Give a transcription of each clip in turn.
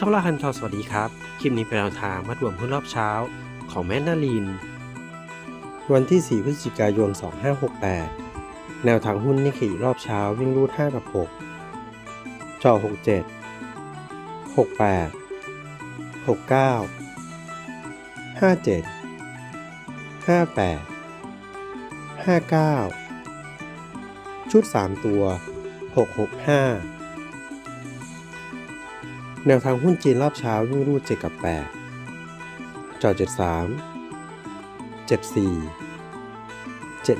ช่องล่าคันทอสวัสดีครับ คลิปนี้เป็นแนวทางมัดรวมหุ้นรอบเช้า ของแมนนาลิน วันที่ 4 พฤศจิกายน 2568 แนวทางหุ้นนิกเกิรอบเช้าวิ่งรูด5กับ 6 จอ 67 68 69 57 58 59 ชุด 3 ตัว 665 แนวทางหุ้นจีนรอบเช้าวิ่งรูด7กับ 8 จอ 73 74 75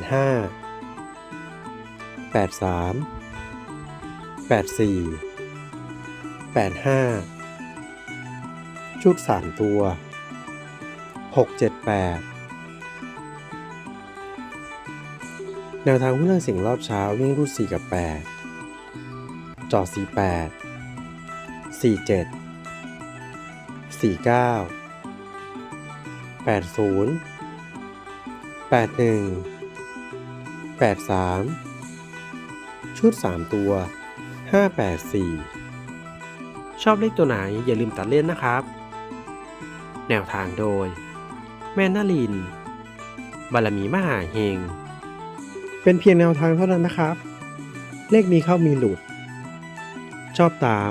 83 84 85 ชุด3 ตัว 678 แนวทางหุ้นเรื่องสิ่งรอบเช้าวิ่งรูด4กับ 8 จอ 48 47 49 80 81 83 ชุด 3 ตัว 584 ชอบเลขตัวไหนอย่าลืมตัดเล่นนะครับ แนวทางโดย แม่นาลิน บารมีมหาเฮง เป็นเพียงแนวทางเท่านั้นนะครับ เลขมีเข้ามีหลุด ชอบตาม